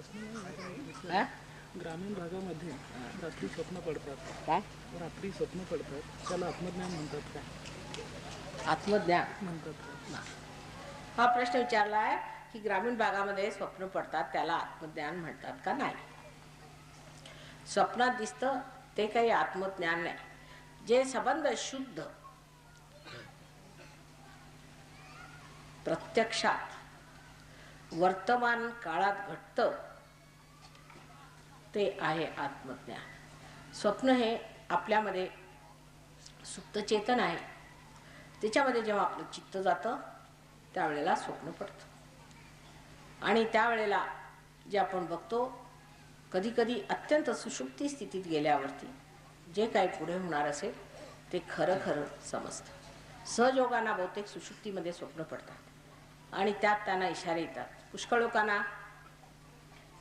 हा? ग्रामीण भागामध्ये रात्री स्वप्न पडतात. काय? रात्री स्वप्न पडतात. त्याला आत्मज्ञान म्हणतात काय? आत्मज्ञान. म्हणतात काय? हा. प्रश्न विचारला आहे की ग्रामीण भागामध्ये स्वप्न पडतात त्याला आत्मज्ञान म्हणतात का नाही? स्वप्नात दिसतं ते काही आत्मज्ञान नाही. जे संबंध शुद्ध प्रत्यक्षात वर्तमान काळात घडतं ते आहे आत्मज्ञान. स्वप्न हे आपल्यामध्ये सुप्त चेतन आहे. त्याच्यामध्ये जेव्हा आपलं चित्त जातं त्यावेळेला स्वप्न पडतं. आणि त्यावेळेला जे आपण बघतो कधीकधी अत्यंत सुषुप्ती स्थितीत गेल्यावरती जे काही पुढे होणार असेल ते खरं खरं समजतं. सहयोगांना बहुतेक सुषुप्तीमध्ये स्वप्न पडतात. आणि त्यात त्यांना इशारे येतात. पुष्कळ लोकांना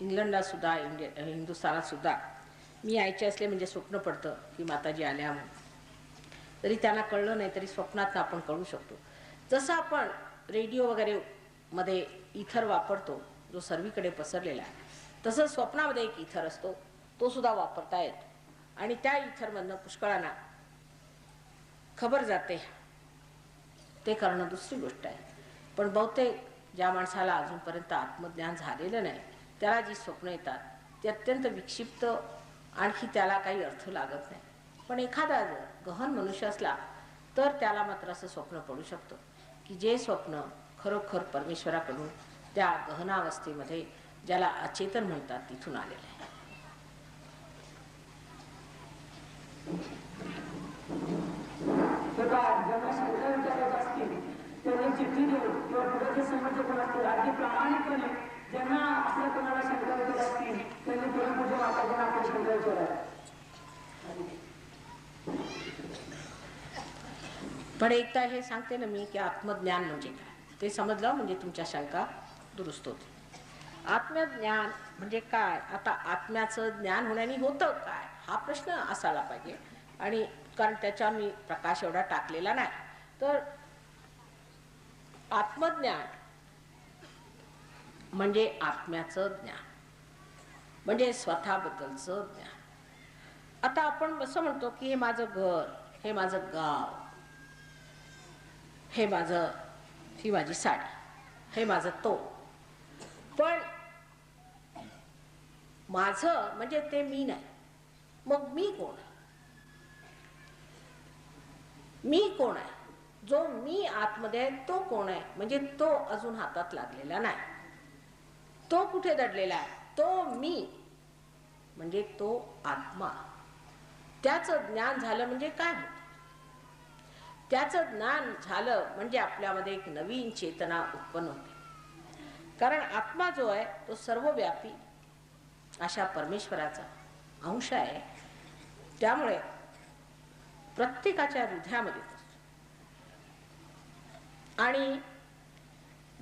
इंग्लंडला सुद्धा इंडिया हिंदुस्थानात सुद्धा मी यायचे असले म्हणजे स्वप्न पडतं की माताजी आल्या म्हणून. तरी त्यांना कळलं नाही तरी स्वप्नात आपण कळू शकतो. जसं आपण रेडिओ वगैरे मध्ये इथर वापरतो जो सर्वीकडे पसरलेला आहे तसं स्वप्नामध्ये एक इथर असतो तो सुद्धा वापरता येतो. आणि त्या इथरमधनं पुष्कळांना खबर जाते. ते करणं दुसरी गोष्ट आहे. पण बहुतेक ज्या माणसाला अजूनपर्यंत आत्मज्ञान झालेलं नाही त्याला जी स्वप्न येतात ते अत्यंत विक्षिप्त आणखी त्याला काही अर्थ लागत नाही. पण एखादा जर गहन मनुष्य असला तर त्याला मात्र असं स्वप्न पडू शकतं की जे स्वप्न खरोखर परमेश्वराकडून त्या गहनावस्थेमध्ये ज्याला अचेतन म्हणतात तिथून आलेलं आहे. असतील त्यांनी चिठ्ठी देऊन किंवा असतील अगदी प्रामाणिकपणे ज्यांना आपल्या कोणाला शंका असतील त्यांनी पुढे पुढे वाटायला आपण शंका विचारायला पण एकदा हे सांगते ना मी की आत्मज्ञान म्हणजे काय? ते समजलं म्हणजे तुमच्या शंका दुरुस्त होते आत्मज्ञान म्हणजे काय? आता आत्म्याचं ज्ञान होण्याने होतं काय? हा प्रश्न असायला पाहिजे. आणि कारण त्याच्या मी प्रकाश एवढा टाकलेला नाही. तर आत्मज्ञान म्हणजे आत्म्याचं ज्ञान. म्हणजे स्वतःबद्दलचं ज्ञान. आता आपण असं म्हणतो की हे माझं घर हे माझं गाव हे माझं ही माझी साडी हे माझं तो पण माझं म्हणजे ते मी नाही. मग मी कोण आहे? मी कोण आहे? जो मी आतमध्ये आहे तो कोण आहे? म्हणजे तो अजून हातात लागलेला नाही. तो कुठे दडलेला आहे? तो मी. म्हणजे तो आत्मा. त्याचं ज्ञान झालं म्हणजे काय होतं? त्याचं ज्ञान झालं म्हणजे आपल्यामध्ये एक नवीन चेतना उत्पन्न होते. कारण आत्मा जो आहे तो सर्वव्यापी अशा परमेश्वराचा अंश आहे. त्यामुळे प्रत्येकाच्या हृदयामध्ये आणि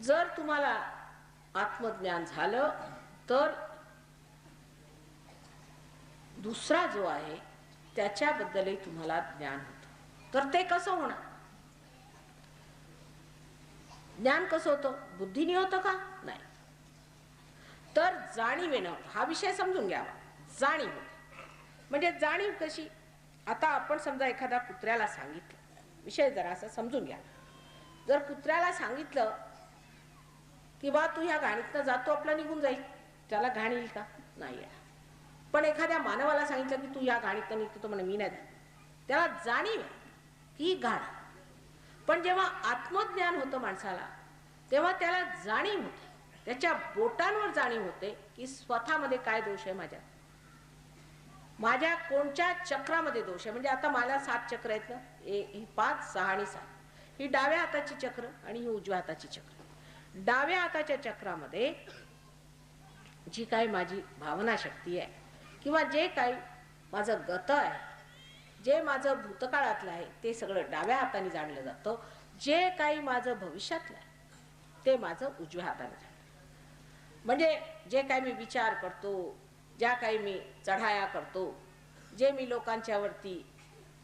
जर तुम्हाला आत्मज्ञान झालं तर दुसरा जो आहे त्याच्याबद्दलही तुम्हाला ज्ञान होतं. तर ते कसं होणार? ज्ञान कसं होतं? बुद्धीने होतं का? नाही. तर जाणीवेनं हा विषय समजून घ्यावा. जाणीव. म्हणजे जाणीव कशी? आता आपण समजा एखाद्या कुत्र्याला सांगितलं. विषय जरा असं समजून घ्या. जर कुत्र्याला सांगितलं की बा तू ह्या घाणीतनं जातो आपला निघून जाईल. त्याला घाण येईल का? नाही पण एखाद्या मानवाला सांगितलं की तू ह्या गाडीतनं निघतो तो म्हणे मी नाही त्याला जाणीव की ही पण जेव्हा आत्मज्ञान होतं माणसाला तेव्हा त्याला जाणीव होते. त्याच्या बोटांवर जाणीव होते की स्वतःमध्ये काय दोष आहे माझ्या माझ्या कोणत्या चक्रामध्ये दोष आहे? म्हणजे आता मला सात चक्र आहेत ना? ए ही पाच सहा आणि सात. ही डाव्या हाताची चक्र आणि ही उजव्या हाताची चक्र. डाव्या हाताच्या चक्रामध्ये जी काही माझी भावना शक्ती आहे किंवा जे काही माझं गत आहे जे माझं भूतकाळातलं आहे ते सगळं डाव्या हाताने जाणलं जातं. जे काही माझं भविष्यातलं आहे ते माझं उजव्या हाताने जाणलं म्हणजे जे काही मी विचार करतो ज्या काही मी चढाया करतो जे मी लोकांच्यावरती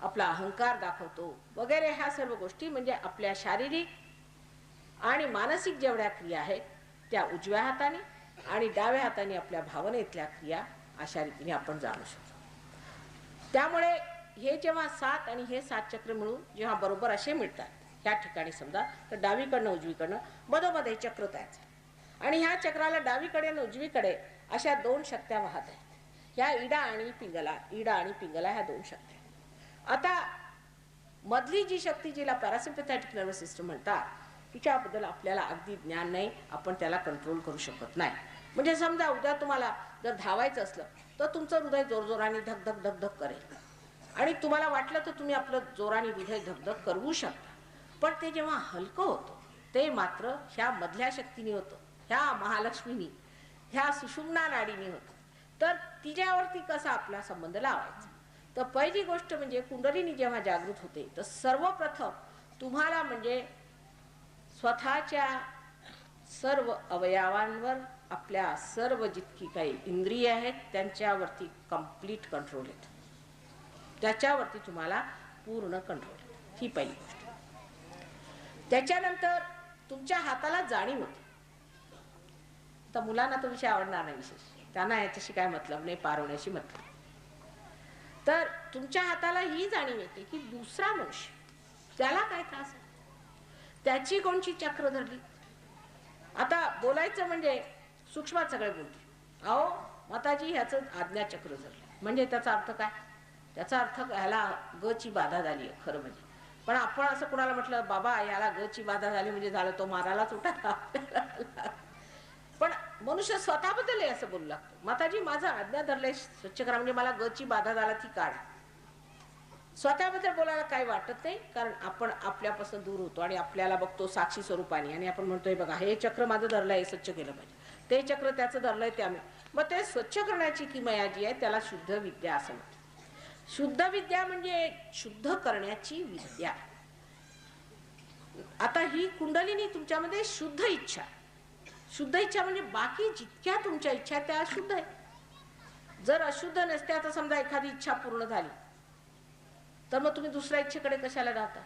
आपला अहंकार दाखवतो वगैरे ह्या सर्व गोष्टी म्हणजे आपल्या शारीरिक आणि मानसिक जेवढ्या क्रिया आहेत त्या उजव्या हाताने आणि डाव्या हाताने आपल्या भावनेतल्या क्रिया अशा रीतीने आपण जाणू शकतो. त्यामुळे हे जेव्हा सात आणि हे सात चक्र मिळून जेव्हा बरोबर असे मिळतात ह्या ठिकाणी समजा तर डावीकडनं उजवीकडनं मधोमध हे चक्र तयार आणि ह्या चक्राला डावीकडे आणि उजवीकडे अशा दोन शक्त्या वाहत आहेत. ह्या इडा आणि पिंगला इडा आणि पिंगला ह्या दोन शक्त्या. आता मधली जी शक्ती जिला पॅरासिम्पथॅटिक नर्वस सिस्टम म्हणतात तिच्याबद्दल आपल्याला अगदी ज्ञान नाही आपण त्याला कंट्रोल करू शकत नाही. म्हणजे समजा उद्या तुम्हाला जर धावायचं असलं तर तुमचं हृदय जोरजोराने धकधक धकधक करेल. आणि तुम्हाला वाटलं तर तुम्ही आपलं जोराने हृदय धकधक करवू शकता. पण ते जेव्हा हलकं होतं ते मात्र ह्या मधल्या शक्तीने होतं ह्या महालक्ष्मीनी ह्या सुषुम्ना नाडीने होतं. तर तिच्यावरती कसा आपला संबंध लावायचा? तर पहिली गोष्ट म्हणजे कुंडलीनी जेव्हा जागृत होते तर सर्वप्रथम तुम्हाला म्हणजे स्वतःच्या सर्व अवयवांवर आपल्या सर्व जितकी काही इंद्रिय आहेत त्यांच्यावरती कंप्लीट कंट्रोल येतो. त्याच्यावरती तुम्हाला पूर्ण कंट्रोल येतो. ही पहिली गोष्ट. त्याच्यानंतर तुमच्या हाताला जाणीव होते. तर मुलांना तो विषय आवडणार नाही विशेष. त्यांना याच्याशी काय मतलब नाही पार होण्याशी मतलब तर तुमच्या हाताला ही जाणीव येते की दुसरा मनुष्य त्याला काय त्रास आहे? त्याची कोणची चक्र धरली? आता बोलायचं म्हणजे सूक्ष्मात सगळे बोलते अहो माताजी ह्याचं आज्ञाचक्र धरलं. म्हणजे त्याचा अर्थ काय? त्याचा अर्थ ह्याला ग ची बाधा झाली आहे खरं म्हणजे. पण आपण असं कुणाला म्हटलं बाबा याला ग ची बाधा झाली म्हणजे झालं तो मारायलाच उठा पण मनुष्य स्वतःबद्दल असं बोलू लागतो. माताजी माझा आज्ञा धरलंय स्वच्छ करा. म्हणजे मला ग ची बाधा झाला ती काढ. स्वतःबद्दल बोलायला काही वाटत नाही कारण आपण आपल्यापासून दूर होतो आणि आपल्याला बघतो साक्षी स्वरूपाने. आणि आपण म्हणतोय बघा हे चक्र माझं धरलंय हे स्वच्छ केलं पाहिजे. ते चक्र त्याचं धरलंय ते आम्ही. मग ते स्वच्छ करण्याची किमया जी आहे त्याला शुद्ध विद्या असं म्हणतात. शुद्ध विद्या म्हणजे शुद्ध करण्याची विद्या. आता ही कुंडलिनी तुमच्यामध्ये शुद्ध इच्छा. शुद्ध इच्छा म्हणजे बाकी जितक्या तुमच्या इच्छा त्या अशुद्ध आहेत. जर अशुद्ध नसत्या तर समजा एखादी इच्छा पूर्ण झाली तर मग तुम्ही दुसऱ्या इच्छेकडे कशाला जाता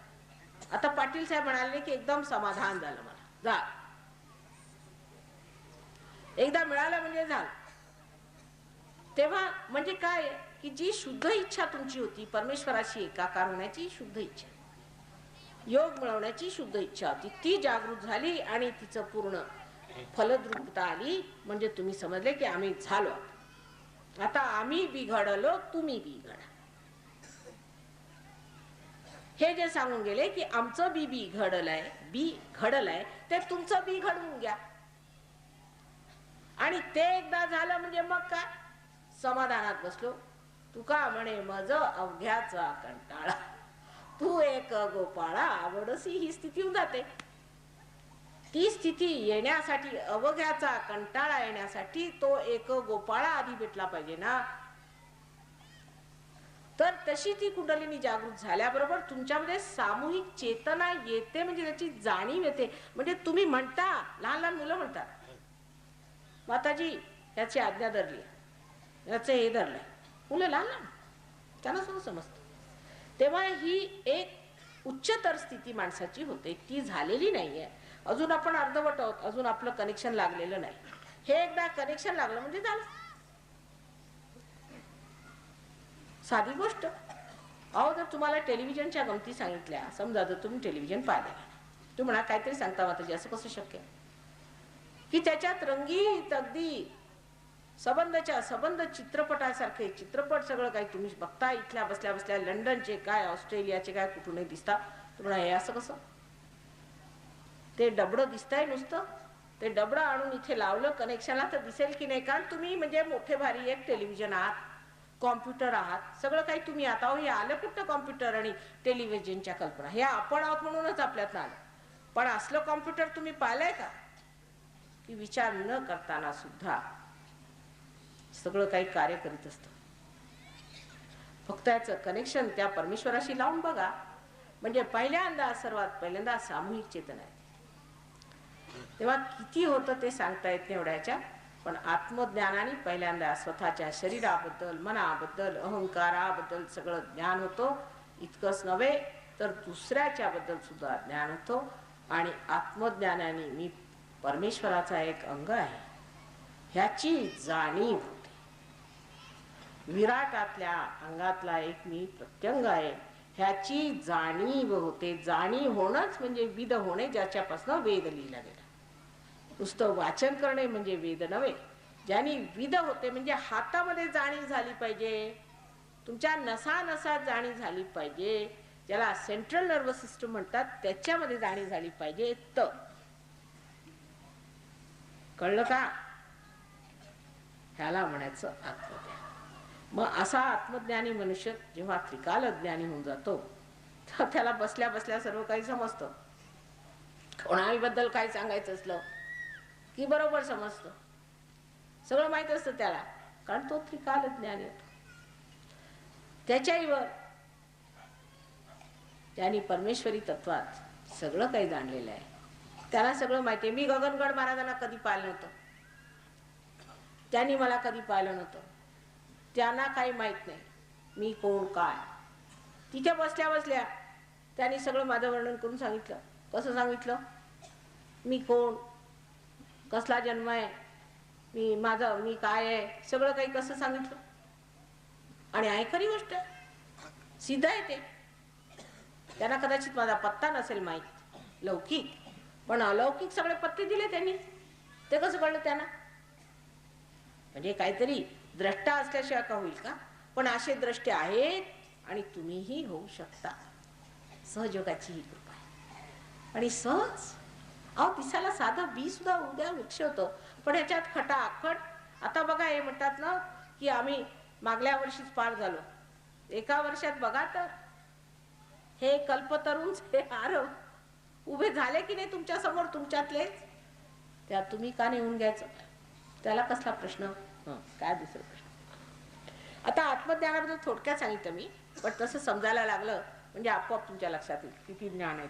आता पाटील साहेब म्हणाले की एकदम समाधान झालं मला. जा. एकदा मिळालं म्हणजे झालं तेव्हा म्हणजे काय? की जी शुद्ध इच्छा तुमची होती परमेश्वराशी एकाकार होण्याची शुद्ध इच्छा. योग मिळवण्याची शुद्ध इच्छा होती. ती जागृत झाली आणि तिचं पूर्ण फलद्रुपता आली. म्हणजे तुम्ही समजले की आम्ही झालो. आता आम्ही बिघडलो तुम्ही बिघडा. हे जे सांगून गेले की आमचं बी बी घडलंय बी घडलंय ते तुमचं बी घडवून घ्या. आणि ते एकदा झालं म्हणजे मग काय? समाधानात बसलो. तुका म्हणे मज अवघ्याचा कंटाळा. तू एक गोपाळा आवडसी ही स्थिती होऊन जाते. ती स्थिती येण्यासाठी अवघ्याचा कंटाळा येण्यासाठी तो एक गोपाळा आधी भेटला पाहिजे ना. तर तशी ती कुंडलिनी जागृत झाल्याबरोबर तुमच्यामध्ये सामूहिक चेतना येते म्हणजे त्याची जाणीव येते. म्हणजे तुम्ही म्हणता लहान लहान मुलं म्हणतात. माताजी याची आज्ञा धरली. याचं हे धरलंय. मुलं लहान लहान. त्यांना सुद्धा समजतं. तेव्हा ही एक उच्चतर स्थिती माणसाची होते. ती झालेली नाहीये. अजून आपण अर्धवट आहोत. अजून आपलं कनेक्शन लागलेलं नाही. हे एकदा कनेक्शन लागलं म्हणजे झालं. साधी गोष्ट. अहो जर तुम्हाला टेलिव्हिजनच्या गमती सांगितल्या समजा जर तुम्ही टेलिव्हिजन पाहिले. तुम्ही म्हणा काहीतरी सांगता माताजी असं कसं शक्य? की त्याच्यात रंगीत अगदी सबंधच्या सबंध चित्रपटासारखे चित्रपट सगळं काही तुम्ही बघता इथल्या बसल्या बसल्या लंडनचे काय ऑस्ट्रेलियाचे काय कुठूनही दिसता. तुम्हाला हे असं कसं? ते डबडं दिसतंय नुसतं. ते डबडं आणून इथे लावलं कनेक्शनला तर दिसेल की नाही? कारण तुम्ही म्हणजे मोठे भारी एक टेलिव्हिजन आहात. कॉम्प्युटर आहात. सगळं काही तुम्ही आता हे आलं कुठं कॉम्प्युटर आणि टेलिव्हिजनच्या कल्पना. हे आपण आहोत म्हणूनच आपल्यात आलं. पण असलं कॉम्प्युटर तुम्ही पाहिलंय का? की विचार न करताना सुद्धा सगळं काही कार्य करीत असत. फक्त याचं कनेक्शन त्या परमेश्वराशी लावून बघा. म्हणजे पहिल्यांदा सर्वात पहिल्यांदा सामूहिक चेतन आहे. तेव्हा किती होतं ते सांगता येत नाही एवढ्याच्या. पण आत्मज्ञानाने पहिल्यांदा स्वतःच्या शरीराबद्दल मनाबद्दल अहंकाराबद्दल सगळं ज्ञान होतो. इतकंच नव्हे तर दुसऱ्याच्या बद्दल सुद्धा ज्ञान होतो. आणि आत्मज्ञानाने मी परमेश्वराचा एक अंग आहे. ह्याची जाणीव होते. विराटातल्या अंगातला एक मी प्रत्यंग आहे. ह्याची जाणीव होते. जाणीव होणंच म्हणजे विध होणे ज्याच्यापासून वेद लिहिला गेला. नुसतं वाचन करणे म्हणजे वेद नव्हे. ज्याने विध होते म्हणजे हातामध्ये जाणीव झाली पाहिजे. तुमच्या नसा नसात जाणीव झाली पाहिजे. ज्याला सेंट्रल नर्वस सिस्टम म्हणतात त्याच्यामध्ये जाणीव झाली पाहिजे. तर कळलं का? ह्याला म्हणायचं आत्मज्ञान. मग असा आत्मज्ञानी मनुष्य जेव्हा त्रिकाल ज्ञानी होऊन जातो तर त्याला बसल्या बसल्या सर्व काही समजतं. कोणाबद्दल काय सांगायचं असलं की बरोबर समजतं. सगळं माहीत असतं त्याला. कारण तो त्रिकाल ज्ञान येतो त्याच्याहीवर त्यांनी परमेश्वरी तत्वात सगळं काही जाणलेलं आहे. त्याला सगळं माहिती आहे. मी गगनगड महाराजांना कधी पाहिलं नव्हतं. त्यांनी मला कधी पाहिलं नव्हतं. त्यांना काही माहीत नाही. मी कोण काय? तिथे बसल्या बसल्या त्यांनी सगळं माझं वर्णन करून सांगितलं. कसं सांगितलं? मी कोण? कसला जन्म आहे? मी माझं मी काय आहे? सगळं काही कसं सांगितलं? आणि आहे खरी गोष्ट. सिद्ध आहे ते. त्यांना कदाचित माझा पत्ता नसेल माहीत. लौकिक. पण अलौकिक सगळे पत्ते दिले त्यांनी. ते कसं कळलं त्यांना? म्हणजे काहीतरी द्रष्टा असल्याशिवाय का होईल का? पण असे द्रष्टे आहेत आणि तुम्हीही होऊ शकता. सहजोगाची ही कृपा आहे. आणि सहज अहो दिसायला साधं बी सुद्धा उद्या वृक्ष होतं. पण ह्याच्यात खटाखट आता बघा हे म्हणतात ना की आम्ही मागल्या वर्षीच पार झालो. एका वर्षात बघा तर हे कल्पतरूच हे आरव उभे झाले की नाही तुमच्यासमोर तुमच्यातलेच? त्या तुम्ही का नाही येऊन घ्यायचं? त्याला कसला प्रश्न? काय दुसरा प्रश्न? आता आत्मज्ञानाबद्दल थोडक्यात सांगितलं मी पण तसं समजायला लागलं म्हणजे आपोआप तुमच्या लक्षात येईल. किती ज्ञान आहे.